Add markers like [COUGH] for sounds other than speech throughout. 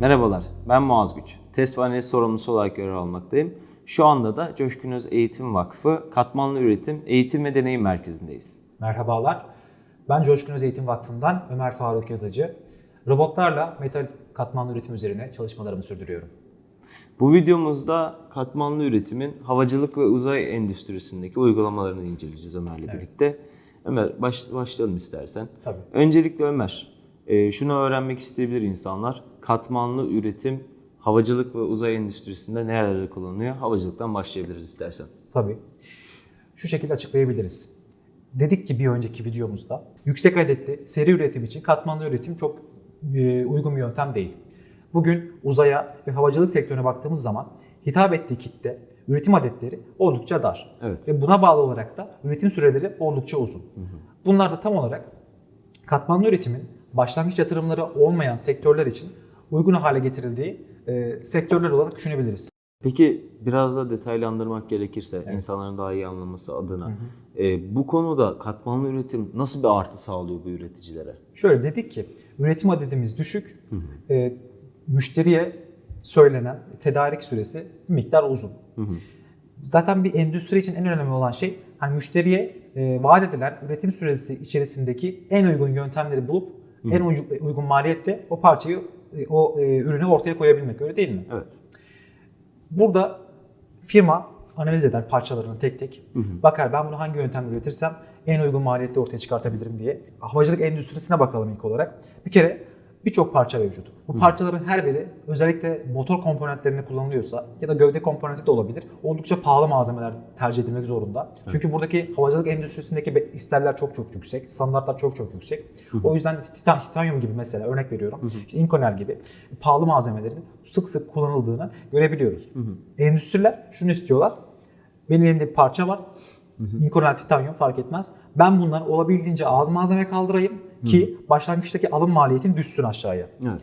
Merhabalar, ben Muaz Güç. Test ve analiz sorumlusu olarak görev almaktayım. Şu anda da Coşkun Öz Eğitim Vakfı Katmanlı Üretim Eğitim ve Deneyim Merkezi'ndeyiz. Merhabalar. Ben Coşkun Öz Eğitim Vakfı'ndan Ömer Faruk Yazıcı. Robotlarla metal katmanlı üretim üzerine çalışmalarımı sürdürüyorum. Bu videomuzda katmanlı üretimin havacılık ve uzay endüstrisindeki uygulamalarını inceleyeceğiz Ömer'le birlikte. Ömer baş, başlayalım istersen. Tabii. Öncelikle Ömer, e, şunu öğrenmek isteyebilir insanlar. Katmanlı üretim havacılık ve uzay endüstrisinde nerelerde kullanılıyor? Havacılıktan başlayabiliriz istersen. Tabii. Şu şekilde açıklayabiliriz. Dedik ki bir önceki videomuzda yüksek adetli seri üretim için katmanlı üretim çok e, uygun bir yöntem değil. Bugün uzaya ve havacılık sektörüne baktığımız zaman hitap ettiği kitle, üretim adetleri oldukça dar. Evet. Ve buna bağlı olarak da üretim süreleri oldukça uzun. Bunlar da tam olarak katmanlı üretimin başlangıç yatırımları olmayan sektörler için uygun hale getirildiği e, sektörler olarak düşünebiliriz. Peki biraz da detaylandırmak gerekirse insanların daha iyi anlaması adına e, bu konuda katmanlı üretim nasıl bir artı sağlıyor bu üreticilere? Şöyle dedik ki üretim adedimiz düşük, e, müşteriye söylenen tedarik süresi bir miktar uzun. Zaten bir endüstri için en önemli olan şey hani müşteriye e, vaat edilen üretim süresi içerisindeki en uygun yöntemleri bulup en uygun, uygun maliyette o parçayı e, o e, ürünü ortaya koyabilmek öyle değil mi? Evet. Burada firma analiz eder parçalarını tek tek. Bakar ben bunu hangi yöntemle üretirsem en uygun maliyette ortaya çıkartabilirim diye. Havacılık endüstrisine bakalım ilk olarak. Bir kere birçok parça mevcut. Bu parçaların her biri özellikle motor komponentlerinde kullanılıyorsa ya da gövde komponenti de olabilir. Oldukça pahalı malzemeler tercih edilmek zorunda. Çünkü buradaki havacılık endüstrisindeki isterler çok çok yüksek. Standartlar çok çok yüksek. O yüzden titan, titanyum gibi mesela örnek veriyorum. işte Inconel gibi pahalı malzemelerin sık sık kullanıldığını görebiliyoruz. Endüstriler şunu istiyorlar. Benim elimde bir parça var. Inconel titanyum fark etmez. Ben bundan olabildiğince az malzeme kaldırayım ki başlangıçtaki alım maliyetin düşsün aşağıya. Evet.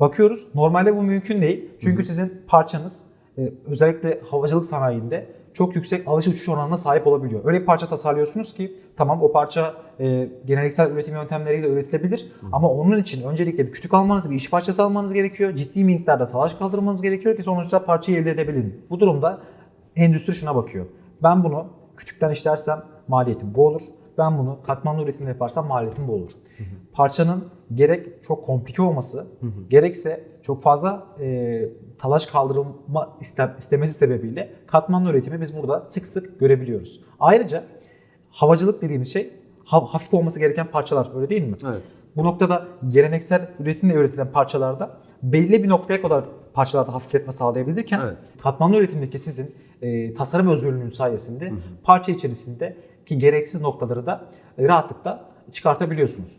Bakıyoruz. Normalde bu mümkün değil. Çünkü sizin parçanız e, özellikle havacılık sanayinde çok yüksek alış uçuş oranına sahip olabiliyor. Öyle bir parça tasarlıyorsunuz ki tamam o parça e, geleneksel üretim yöntemleriyle üretilebilir ama onun için öncelikle bir kütük almanız, bir iş parçası almanız gerekiyor. Ciddi miktarda talaş kaldırmanız gerekiyor ki sonuçta parçayı elde edebilin. Bu durumda endüstri şuna bakıyor. Ben bunu kütükten işlersem maliyetim bu olur. Ben bunu katmanlı üretimde yaparsam maliyetim bu olur. Parçanın gerek çok komplike olması, gerekse çok fazla e, talaş kaldırılma iste- istemesi sebebiyle katmanlı üretimi biz burada sık sık görebiliyoruz. Ayrıca havacılık dediğimiz şey ha- hafif olması gereken parçalar öyle değil mi? Evet. Bu noktada geleneksel üretimle üretilen parçalarda belli bir noktaya kadar parçalarda hafifletme sağlayabilirken Evet. katmanlı üretimdeki sizin e, tasarım özgürlüğünün sayesinde parça içerisinde ki gereksiz noktaları da e, rahatlıkla çıkartabiliyorsunuz.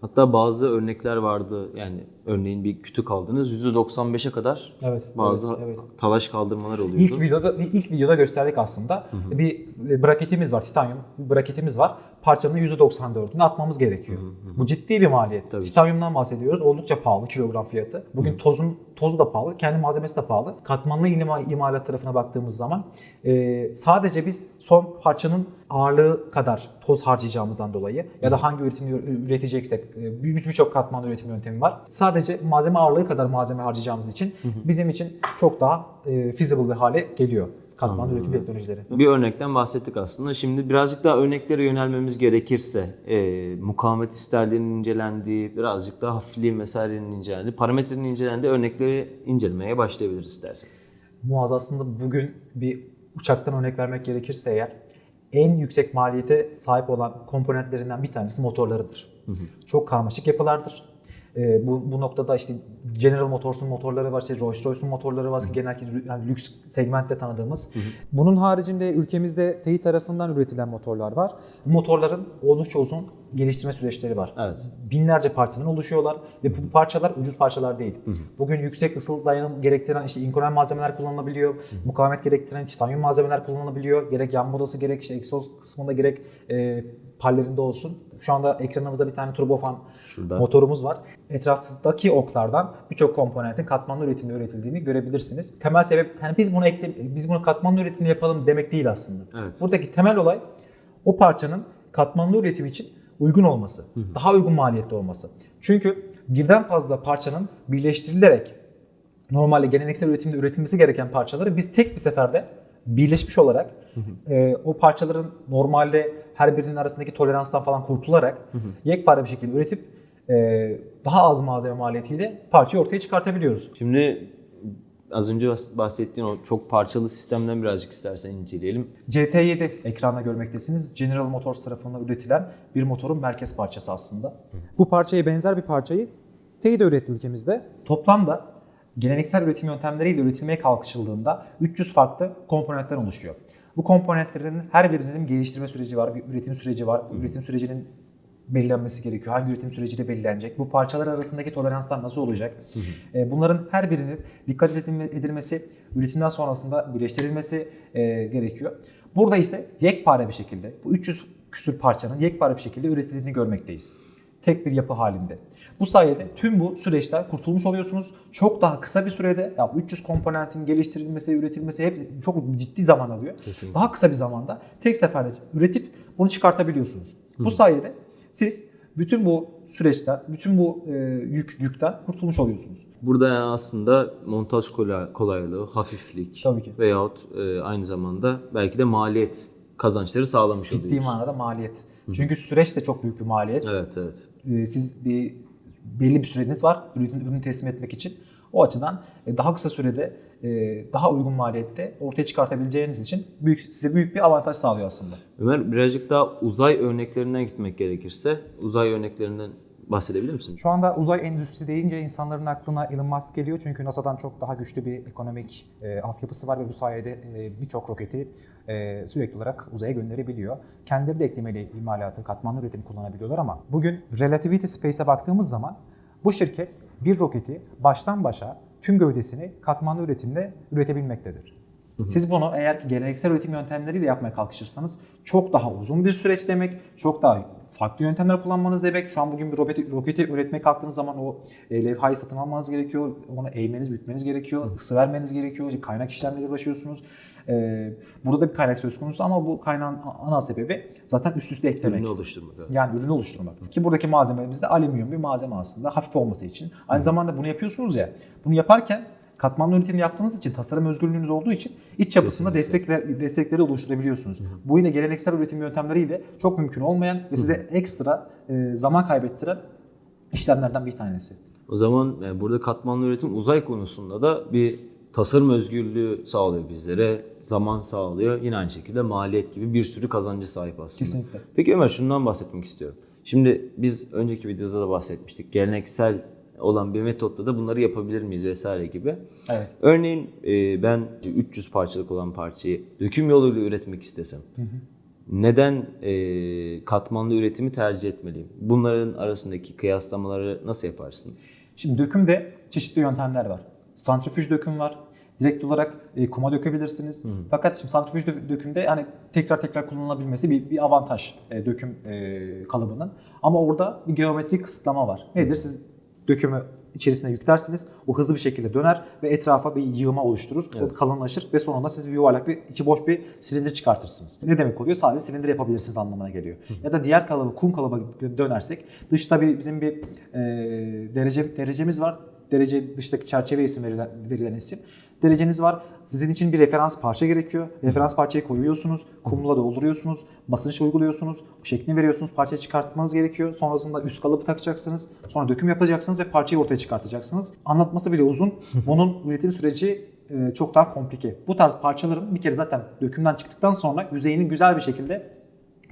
Hatta bazı örnekler vardı yani örneğin bir kütük aldınız %95'e kadar Evet, bazı evet, evet. talaş kaldırmalar oluyordu. İlk videoda ilk videoda gösterdik aslında. Bir braketimiz var, titanyum bir braketimiz var. Parçanın %94'ünü atmamız gerekiyor. Bu ciddi bir maliyet. Tabii. Titanyumdan bahsediyoruz. Oldukça pahalı kilogram fiyatı. Bugün tozun tozu da pahalı, kendi malzemesi de pahalı. Katmanlı ima, imalat tarafına baktığımız zaman e, sadece biz son parçanın ağırlığı kadar toz harcayacağımızdan dolayı ya da hangi üretimi üreteceksek e, bir- birçok katmanlı üretim yöntemi var. Sadece malzeme ağırlığı kadar malzeme harcayacağımız için bizim için çok daha e, feasible bir hale geliyor katmanlı üretim teknolojileri. Bir örnekten bahsettik aslında. Şimdi birazcık daha örneklere yönelmemiz gerekirse e, mukavemet isterliğinin incelendiği, birazcık daha hafifliğin vesairenin incelendiği, parametrenin incelendiği örnekleri incelemeye başlayabiliriz istersen. Muaz aslında bugün bir uçaktan örnek vermek gerekirse eğer en yüksek maliyete sahip olan komponentlerinden bir tanesi motorlarıdır. Çok karmaşık yapılardır. Ee, bu, bu noktada işte General Motors'un motorları var, işte Rolls-Royce'un motorları var ki genellikle yani lüks segmentte tanıdığımız. Bunun haricinde ülkemizde TEİ tarafından üretilen motorlar var. Motorların oldukça uzun geliştirme süreçleri var. Evet. Binlerce parçadan oluşuyorlar ve bu parçalar ucuz parçalar değil. Bugün yüksek ısı dayanım gerektiren işte inkonel malzemeler kullanılabiliyor. Mukavemet gerektiren titanyum malzemeler kullanılabiliyor. Gerek yan modası gerek işte egzoz kısmında gerek e, pallerinde olsun. Şu anda ekranımızda bir tane turbofan Şurada. motorumuz var. Etraftaki oklardan birçok komponentin katmanlı üretimde üretildiğini görebilirsiniz. Temel sebep yani biz bunu ekle, biz bunu katmanlı üretimde yapalım demek değil aslında. Evet. Buradaki temel olay o parçanın katmanlı üretim için uygun olması, daha uygun maliyetli olması. Çünkü birden fazla parçanın birleştirilerek normalde geleneksel üretimde üretilmesi gereken parçaları biz tek bir seferde birleşmiş olarak e, o parçaların normalde her birinin arasındaki toleranstan falan kurtularak yekpare bir şekilde üretip e, daha az malzeme maliyetiyle parçayı ortaya çıkartabiliyoruz. Şimdi az önce bahs- bahsettiğin o çok parçalı sistemden birazcık istersen inceleyelim. CT7 ekranda görmektesiniz. General Motors tarafından üretilen bir motorun merkez parçası aslında. Bu parçaya benzer bir parçayı TEİ de üretti ülkemizde. Toplamda geleneksel üretim yöntemleriyle üretilmeye kalkışıldığında 300 farklı komponentten oluşuyor. Bu komponentlerin her birinin geliştirme süreci var, bir üretim süreci var. Üretim sürecinin belirlenmesi gerekiyor. Hangi üretim süreciyle belirlenecek? Bu parçalar arasındaki toleranslar nasıl olacak? E, Bunların her birinin dikkat edilme- edilmesi, üretimden sonrasında birleştirilmesi e, gerekiyor. Burada ise yekpare bir şekilde bu 300 küsür parçanın yekpare bir şekilde üretildiğini görmekteyiz. Tek bir yapı halinde. Bu sayede tüm bu süreçten kurtulmuş oluyorsunuz. Çok daha kısa bir sürede ya bu 300 komponentin geliştirilmesi, üretilmesi hep çok ciddi zaman alıyor. Kesinlikle. Daha kısa bir zamanda tek seferde üretip bunu çıkartabiliyorsunuz. Bu sayede siz bütün bu süreçten, bütün bu e, yük yükten kurtulmuş oluyorsunuz. Burada yani aslında montaj kolay, kolaylığı, hafiflik Tabii ki. veyahut e, aynı zamanda belki de maliyet kazançları sağlamış Ciddi oluyoruz. manada maliyet. Çünkü süreç de çok büyük bir maliyet. Evet evet. E, siz bir belli bir süreniz var ürün, ürünü teslim etmek için. O açıdan e, daha kısa sürede daha uygun maliyette ortaya çıkartabileceğiniz için büyük size büyük bir avantaj sağlıyor aslında. Ömer birazcık daha uzay örneklerinden gitmek gerekirse uzay örneklerinden bahsedebilir misin? Şu anda uzay endüstrisi deyince insanların aklına Elon Musk geliyor. Çünkü NASA'dan çok daha güçlü bir ekonomik e, altyapısı var ve bu sayede e, birçok roketi e, sürekli olarak uzaya gönderebiliyor. Kendileri de eklemeli imalatı, katmanlı üretim kullanabiliyorlar ama bugün Relativity Space'e baktığımız zaman bu şirket bir roketi baştan başa tüm gövdesini katmanlı üretimde üretebilmektedir. Siz bunu eğer ki geleneksel üretim yöntemleriyle yapmaya kalkışırsanız çok daha uzun bir süreç demek, çok daha farklı yöntemler kullanmanız demek. Şu an bugün bir roketi, roketi üretmeye kalktığınız zaman o e, levhayı satın almanız gerekiyor, onu eğmeniz, bükmeniz gerekiyor, ısı vermeniz gerekiyor, kaynak işlemleriyle uğraşıyorsunuz. E, burada da bir kaynak söz konusu ama bu kaynağın ana sebebi zaten üst üste eklemek. Ürünü oluşturmak. evet. Yani ürünü oluşturmak. Ki buradaki malzememiz de alüminyum bir malzeme aslında hafif olması için. Aynı zamanda bunu yapıyorsunuz ya. Bunu yaparken katmanlı üretim yaptığınız için tasarım özgürlüğünüz olduğu için iç yapısında destekler, destekleri oluşturabiliyorsunuz. Bu yine geleneksel üretim yöntemleriyle çok mümkün olmayan ve size ekstra e, zaman kaybettiren işlemlerden bir tanesi. O zaman e, burada katmanlı üretim uzay konusunda da bir tasarım özgürlüğü sağlıyor bizlere, zaman sağlıyor. Yine aynı şekilde maliyet gibi bir sürü kazancı sahip aslında. Kesinlikle. Peki Ömer şundan bahsetmek istiyorum. Şimdi biz önceki videoda da bahsetmiştik. Geleneksel olan bir metotla da bunları yapabilir miyiz vesaire gibi. Evet. Örneğin e, ben 300 parçalık olan parçayı döküm yoluyla üretmek istesem. Neden e, katmanlı üretimi tercih etmeliyim? Bunların arasındaki kıyaslamaları nasıl yaparsın? Şimdi dökümde çeşitli yöntemler var. Santrifüj döküm var. Direkt olarak e, kuma dökebilirsiniz. Fakat şimdi santrifüj dö- dökümde hani tekrar tekrar kullanılabilmesi bir, bir avantaj e, döküm e, kalıbının. Ama orada bir geometrik kısıtlama var. Nedir? Siz dökümü içerisine yüklersiniz. O hızlı bir şekilde döner ve etrafa bir yığma oluşturur. O kalınlaşır ve sonunda siz bir yuvarlak bir içi boş bir silindir çıkartırsınız. Ne demek oluyor? Sadece silindir yapabilirsiniz anlamına geliyor. Ya da diğer kalıbı kum kalıba dönersek dışta bir bizim bir e, derece derecemiz var. Derece dıştaki çerçeve isim verilen, verilen isim. Dereceniz var. Sizin için bir referans parça gerekiyor. Referans parçayı koyuyorsunuz. Kumla dolduruyorsunuz. Basınç uyguluyorsunuz. Bu şeklini veriyorsunuz. Parçayı çıkartmanız gerekiyor. Sonrasında üst kalıbı takacaksınız. Sonra döküm yapacaksınız ve parçayı ortaya çıkartacaksınız. Anlatması bile uzun. [LAUGHS] Bunun üretim süreci e, çok daha komplike. Bu tarz parçaların bir kere zaten dökümden çıktıktan sonra yüzeyinin güzel bir şekilde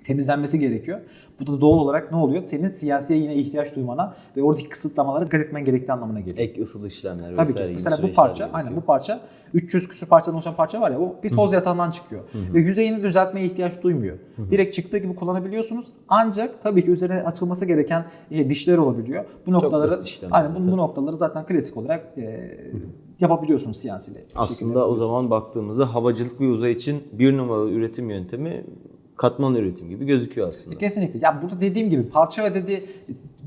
temizlenmesi gerekiyor. Bu da doğal olarak ne oluyor? Senin CNC'ye yine ihtiyaç duymana ve oradaki kısıtlamalara dikkat etmen gerektiği anlamına geliyor. Ek ısıl işlemler Tabii ki. Mesela bu parça, aynen bu parça 300 küsur parçadan oluşan parça var ya o bir toz yatağından çıkıyor. Ve yüzeyini düzeltmeye ihtiyaç duymuyor. Direkt çıktığı gibi kullanabiliyorsunuz. Ancak tabii ki üzerine açılması gereken e, dişler olabiliyor. Bu noktaları aynen bu, bu noktaları zaten klasik olarak e, yapabiliyorsunuz ile. Aslında o zaman baktığımızda havacılık ve uzay için bir numaralı üretim yöntemi katman üretim gibi gözüküyor aslında. Kesinlikle. Ya burada dediğim gibi parça ve dedi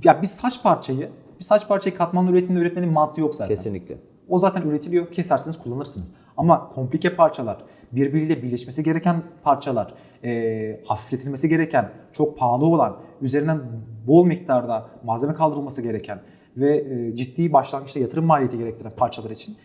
ya bir saç parçayı bir saç parçayı katmanlı üretimle üretmenin mantığı yok zaten. Kesinlikle. O zaten üretiliyor. Kesersiniz kullanırsınız. Ama komplike parçalar, birbiriyle birleşmesi gereken parçalar, e, hafifletilmesi gereken, çok pahalı olan, üzerinden bol miktarda malzeme kaldırılması gereken ve e, ciddi başlangıçta yatırım maliyeti gerektiren parçalar için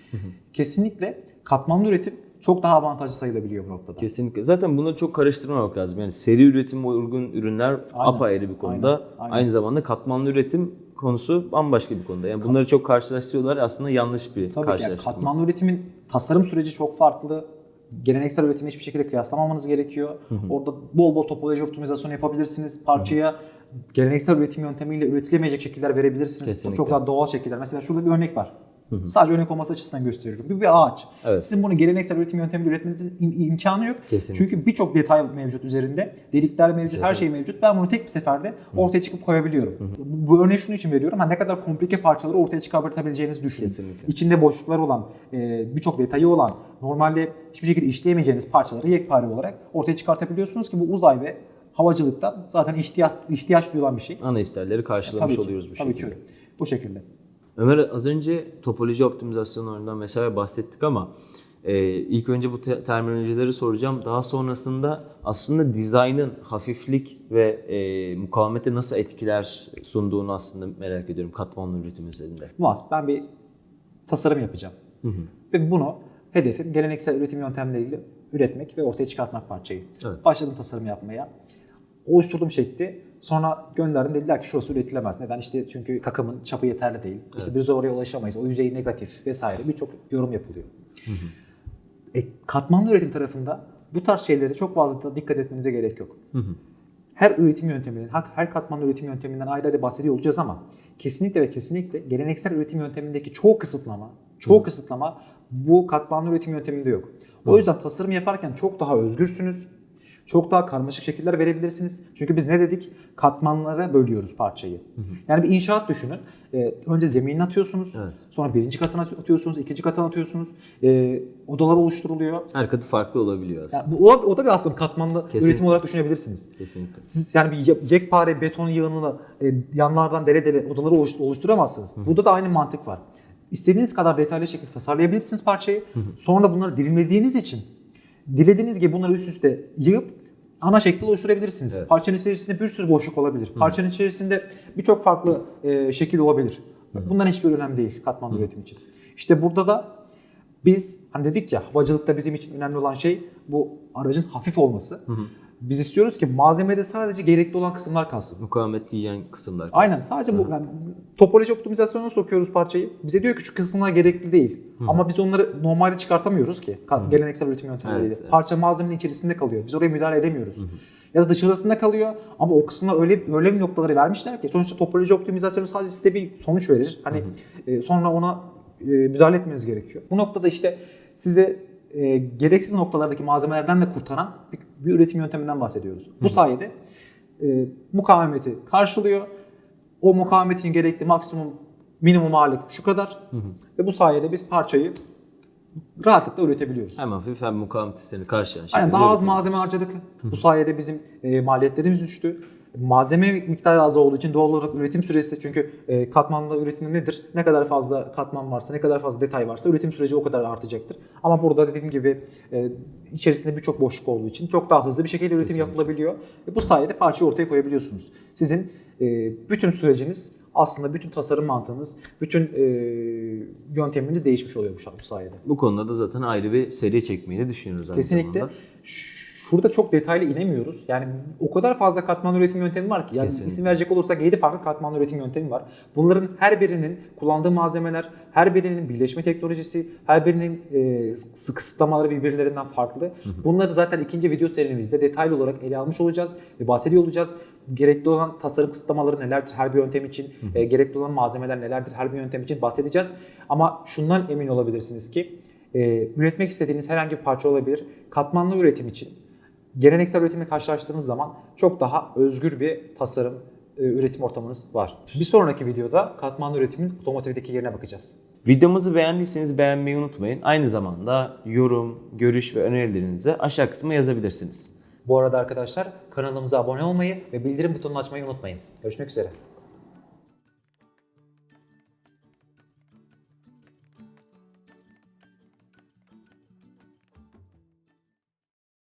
kesinlikle katmanlı üretim çok daha avantajlı sayılabiliyor bu noktada. Kesinlikle. Zaten bunları çok karıştırmamak lazım. Yani seri üretime uygun ürünler apayrı bir konuda. aynen, aynen. Aynı zamanda katmanlı üretim konusu bambaşka bir konuda. Yani bunları çok karşılaştırıyorlar. Aslında yanlış bir Tabii ki yani karşılaştırma. katmanlı üretimin tasarım süreci çok farklı. Geleneksel üretimi hiçbir şekilde kıyaslamamanız gerekiyor. Orada bol bol topoloji optimizasyonu yapabilirsiniz. Parçaya geleneksel üretim yöntemiyle üretilemeyecek şekiller verebilirsiniz. Kesinlikle. Çok daha doğal şekiller. Mesela şurada bir örnek var. Sadece örnek olması açısından gösteriyorum. Bir, bir ağaç. Evet. Sizin bunu geleneksel üretim yöntemiyle üretmenizin im- imkanı yok. Kesinlikle. Çünkü birçok detay mevcut üzerinde. Delikler mevcut, her şey mevcut. Ben bunu tek bir seferde ortaya çıkıp koyabiliyorum. Bu, bu örneği şunun için veriyorum. Ha, ne kadar komplike parçaları ortaya çıkartabileceğinizi düşünün. Kesinlikle. İçinde boşluklar olan, e, birçok detayı olan, normalde hiçbir şekilde işleyemeyeceğiniz parçaları yekpare olarak ortaya çıkartabiliyorsunuz ki bu uzay ve havacılıkta zaten ihtiyaç ihtiyaç duyulan bir şey. Ana isterleri karşılamış Tabii ki, oluyoruz bu tabii şekilde. ki öyle. Bu şekilde. Ömer az önce topoloji optimizasyonlarından mesela bahsettik ama e, ilk önce bu te- terminolojileri soracağım. Daha sonrasında aslında dizaynın hafiflik ve e, mukavemete nasıl etkiler sunduğunu aslında merak ediyorum katmanlı üretim üzerinde. Muaz ben bir tasarım yapacağım. Ve bunu hedefim geleneksel üretim yöntemleriyle üretmek ve ortaya çıkartmak parçayı. Evet. Başladım tasarım yapmaya. Oluşturdum şekli. Sonra gönderdim dediler ki şurası üretilemez. Neden? İşte çünkü takımın çapı yeterli değil. İşte biz oraya ulaşamayız. O yüzey negatif vesaire birçok yorum yapılıyor. E, katmanlı üretim tarafında bu tarz şeylere çok fazla dikkat etmenize gerek yok. Her üretim yönteminin, her- her katmanlı üretim yönteminden ayrı ayrı bahsediyor olacağız ama kesinlikle ve kesinlikle geleneksel üretim yöntemindeki çoğu kısıtlama, çoğu kısıtlama bu katmanlı üretim yönteminde yok. O yüzden tasarım yaparken çok daha özgürsünüz. Çok daha karmaşık şekiller verebilirsiniz. Çünkü biz ne dedik? Katmanlara bölüyoruz parçayı. Yani bir inşaat düşünün. Ee, önce zeminini atıyorsunuz. Evet. Sonra birinci katına atıyorsunuz, ikinci katına atıyorsunuz. Ee, odalar oluşturuluyor. Her katı farklı olabiliyor aslında. Yani bu, o, o da bir aslında katmanlı Kesinlikle. üretim olarak düşünebilirirsiniz. Kesinlikle. Siz yani bir ye- yekpare beton yığınını e, yanlardan dere dere odaları oluş- oluşturamazsınız. Burada da aynı mantık var. İstediğiniz kadar detaylı şekilde tasarlayabilirsiniz parçayı. Sonra bunları dilimlediğiniz için dilediğiniz gibi bunları üst üste yığıp ana şekli oluşturabilirsiniz. Evet. Parçanın içerisinde bir sürü boşluk olabilir. Parçanın içerisinde birçok farklı e, şekil olabilir. Bunların hiçbir önemi değil katmanlı üretim için. İşte burada da biz hani dedik ya havacılıkta bizim için önemli olan şey bu aracın hafif olması. Biz istiyoruz ki malzemede sadece gerekli olan kısımlar kalsın. Mukavemet diyen kısımlar. Aynen sadece bu yani topoloji optimizasyonuna sokuyoruz parçayı. Bize diyor ki şu kısımlar gerekli değil. Ama biz onları normalde çıkartamıyoruz ki. Ka- Geleneksel üretim yöntemleriyle. Evet, evet. Parça malzemenin içerisinde kalıyor. Biz oraya müdahale edemiyoruz. Ya da dışarısında kalıyor ama o kısımlar öyle öyle bir noktaları vermişler ki sonuçta topoloji optimizasyonu sadece size bir sonuç verir. Hani e, sonra ona e, müdahale etmeniz gerekiyor. Bu noktada işte size e, gereksiz noktalardaki malzemelerden de kurtaran bir, bir üretim yönteminden bahsediyoruz. Bu sayede e, mukavemeti karşılıyor. O mukavemet için gerekli maksimum minimum ağırlık şu kadar. Ve bu sayede biz parçayı rahatlıkla üretebiliyoruz. Hem hafif hem mukavemet isteğini karşılayan Aynen şekilde daha az malzeme harcadık. Bu sayede bizim e, maliyetlerimiz düştü. Malzeme miktarı az olduğu için doğal olarak üretim süresi çünkü e, katmanlı üretimde nedir? Ne kadar fazla katman varsa, ne kadar fazla detay varsa üretim süreci o kadar artacaktır. Ama burada dediğim gibi e, içerisinde birçok boşluk olduğu için çok daha hızlı bir şekilde üretim yapılabiliyor. Ve bu sayede parçayı ortaya koyabiliyorsunuz. Sizin e, bütün süreciniz aslında bütün tasarım mantığınız, bütün e, yönteminiz değişmiş oluyor bu, sayede. Bu konuda da zaten ayrı bir seri çekmeyi de düşünüyoruz Kesinlikle. zamanda. Şurada çok detaylı inemiyoruz. Yani o kadar fazla katmanlı üretim yöntemi var ki. Yani Kesinlikle. isim verecek olursak 7 farklı katmanlı üretim yöntemi var. Bunların her birinin kullandığı malzemeler, her birinin birleşme teknolojisi, her birinin e, kısıtlamaları birbirlerinden farklı. Bunları zaten ikinci video serimizde detaylı olarak ele almış olacağız ve bahsediyor olacağız. Gerekli olan tasarım kısıtlamaları nelerdir her bir yöntem için, e, gerekli olan malzemeler nelerdir her bir yöntem için bahsedeceğiz. Ama şundan emin olabilirsiniz ki e, üretmek istediğiniz herhangi bir parça olabilir. Katmanlı üretim için geleneksel üretimle karşılaştığınız zaman çok daha özgür bir tasarım, e, üretim ortamınız var. Bir sonraki videoda katmanlı üretimin otomotivdeki yerine bakacağız. Videomuzu beğendiyseniz beğenmeyi unutmayın. Aynı zamanda yorum, görüş ve önerilerinizi aşağı kısma yazabilirsiniz. Bu arada arkadaşlar kanalımıza abone olmayı ve bildirim butonunu açmayı unutmayın. Görüşmek üzere.